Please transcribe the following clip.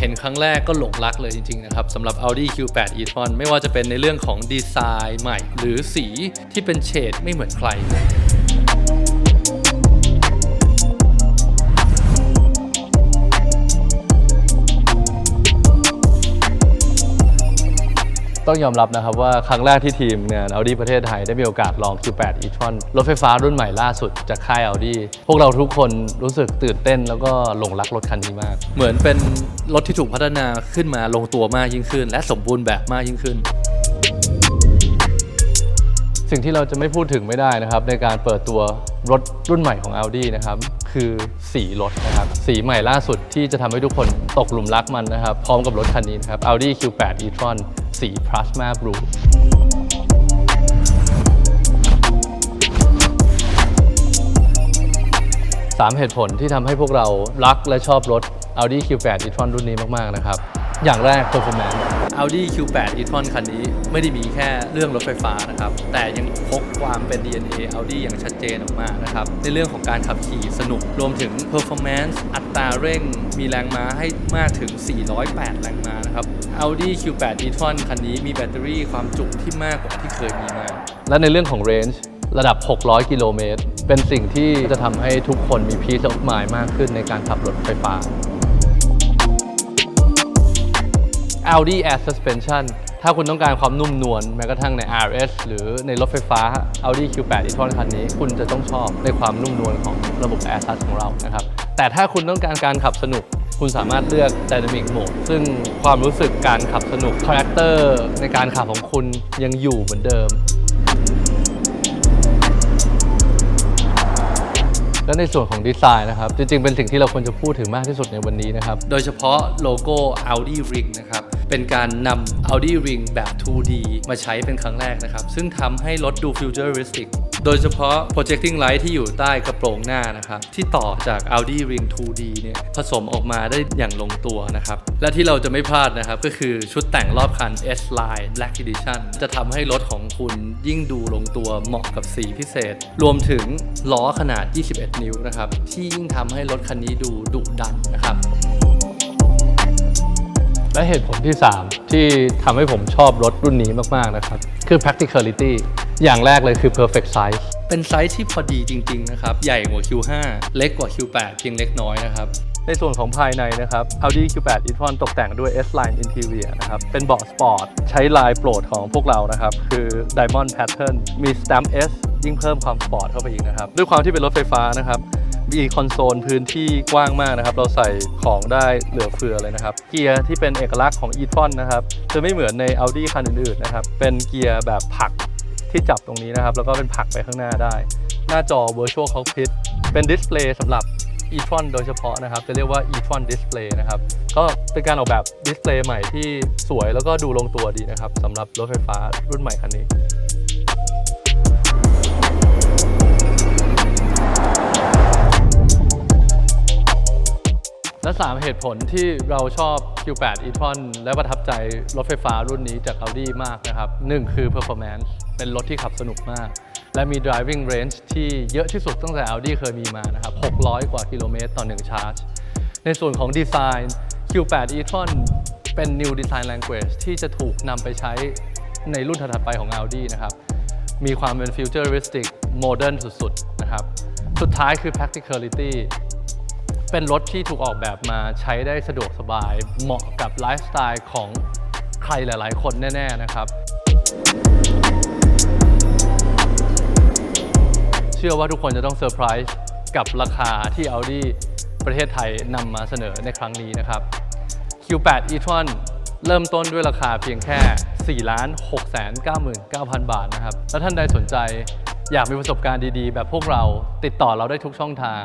เห็นครั้งแรกก็หลงรักเลยจริง ๆ นะครับสำหรับ Audi Q8 e-tron ไม่ว่าจะเป็นในเรื่องของดีไซน์ใหม่ หรือสีที่เป็นเฉดไม่เหมือนใคร ต้องยอมรับนะครับว่าครั้งแรกที่ทีมงาน Audi ประเทศไทยได้มีโอกาสลอง Q8 e-tron รถไฟฟ้ารุ่นใหม่ล่าสุดจากค่าย Audi พวกเราทุกคนรู้สึกตื่นเต้นแล้วก็หลงรักรถคันนี้มาก เหมือนเป็นรถที่ถูกพัฒนาขึ้นมาลงตัวมากยิ่งขึ้น และสมบูรณ์แบบมากยิ่งขึ้น สิ่งที่เราจะไม่พูดถึงไม่ได้นะครับ ในการเปิดตัวรถรุ่นใหม่ของ Audi นะครับ คือสีรถนะครับ สีใหม่ล่าสุดที่จะทำให้ทุกคนตกหลุมรักมันนะครับ พร้อมกับรถคันนี้นะครับ Audi Q8 e-tron สี Plasma Blue สามเหตุผลที่ทำให้พวกเรารักและชอบรถ Audi Q8 e-tron รุ่นนี้มาก ๆ นะครับ อย่างแรก performance Audi Q8 e-tron คันนี้ไม่ได้มีแค่เรื่องรถไฟฟ้านะครับ แต่ยังพกความเป็น DNA Audi อย่างชัดเจนออกมานะครับ ในเรื่องของการขับขี่สนุกรวมถึง performance อัตราเร่ง มีแรงม้าให้มากถึง 408 แรงม้านะครับ Audi Q8 e-tron คันนี้มีแบตเตอรี่ความจุที่มากกว่าที่เคยมีมา และในเรื่องของ range ระดับ 600 กิโลเมตร เป็นสิ่งที่จะทำให้ทุกคนมี peace of mind มากขึ้นในการขับรถไฟฟ้า Audi Air Suspension ถ้าคุณต้องการความนุ่มนวลแม้กระทั่งใน RS หรือในรถไฟฟ้า Audi Q8 e-tron คันนี้ คุณจะต้องชอบในความนุ่มนวลของระบบ Air Touch ของเรานะครับ แต่ถ้าคุณต้องการการขับสนุก คุณสามารถเลือก Dynamic Mode ซึ่งความรู้สึกการขับสนุก Character ในการขับของคุณยังอยู่เหมือนเดิมและในส่วนของดีไซน์นะครับ จริงๆ เป็นสิ่งที่เราควรจะพูดถึงมากที่สุดในวันนี้นะครับ โดยเฉพาะโลโก้ Audi Ring นะครับ เป็นการนำ Audi Ring แบบ 2D มาใช้เป็นครั้งแรกนะครับ ซึ่งทำให้รถดู futuristic โดยเฉพาะ projecting light ที่อยู่ใต้กระโปรงหน้านะครับ ที่ต่อจาก Audi Ring 2D เนี่ยผสมออกมาได้อย่างลงตัวนะครับ และที่เราจะไม่พลาดนะครับ ก็คือชุดแต่งรอบคัน S Line Black Edition จะทำให้รถของคุณยิ่งดูลงตัวเหมาะกับสีพิเศษ รวมถึงล้อขนาด 21 นิ้วนะครับ ที่ยิ่งทำให้รถคันนี้ดูดุดันนะครับ และเหตุผลที่ 3 ที่ทำให้ผมชอบรถรุ่นนี้มากๆนะครับ คือ practicality อย่างแรกเลยคือ perfect size เป็นไซส์ที่พอดีจริง ๆ นะครับ ใหญ่กว่า Q5 เล็กกว่า Q8 เพียงเล็กน้อยนะครับในส่วนของภายในนะครับ Audi Q8 e-tron ตกแต่งด้วย S-Line Interior นะครับ เป็นเบาะสปอร์ต ใช้ลายโปรดของพวกเรานะครับ คือ Diamond Pattern มี Stamp S ยิ่งเพิ่มความสปอร์ตเข้าไปอีกนะครับ ด้วยความที่เป็นรถไฟฟ้านะครับ มีคอนโซลพื้นที่กว้างมากนะครับ เราใส่ของได้เหลือเฟือเลยนะครับ เกียร์ที่เป็นเอกลักษณ์ของ e-tron นะครับ จะไม่เหมือนใน Audi คันอื่นๆนะครับ เป็นเกียร์แบบผักที่จับตรงนี้นะครับ แล้วก็เป็นผักไปข้างหน้าได้ หน้าจอ Virtual Cockpit เป็นดิสเพลย์สำหรับ e-tron โดยเฉพาะนะครับ จะเรียกว่า e-tron display นะครับ ก็เป็นการออกแบบดิสเพลย์ใหม่ที่สวยแล้วก็ดูลงตัวดีนะครับสำหรับรถไฟฟ้ารุ่นใหม่คันนี้ 3 เหตุผลที่เราชอบ Q8 e-tron และประทับใจรถไฟฟ้ารุ่นนี้จาก Audi มากนะครับ 1 คือ performance เป็นรถที่ขับสนุกมาก และมี driving range ที่เยอะที่สุดตั้งแต่ Audi เคยมีมานะครับ 600 กว่ากิโลเมตรต่อ 1 ชาร์จ ในส่วนของดีไซน์ Q8 e-tron เป็น new design language ที่จะถูกนำไปใช้ในรุ่นถัดๆไปของ Audi นะครับ มีความเป็น futuristic modern สุดๆ นะครับ สุดท้ายคือ practicality เป็นรถที่ถูกออกแบบมาใช้ได้สะดวกสบาย เหมาะกับไลฟ์สไตล์ของใครหลาย ๆ คนแน่ ๆ นะครับ เชื่อว่าทุกคนจะต้องเซอร์ไพรส์กับราคาที่ Audi ประเทศไทยนำมาเสนอในครั้งนี้นะครับ Q8 e-tron เริ่มต้นด้วยราคาเพียงแค่ 4 6 9 9 0 0 0บาทนะครับ แล้วท่านใดสนใจอยากมีประสบการณ์ดี ๆ แบบพวกเราติดต่อเราได้ทุกช่องทาง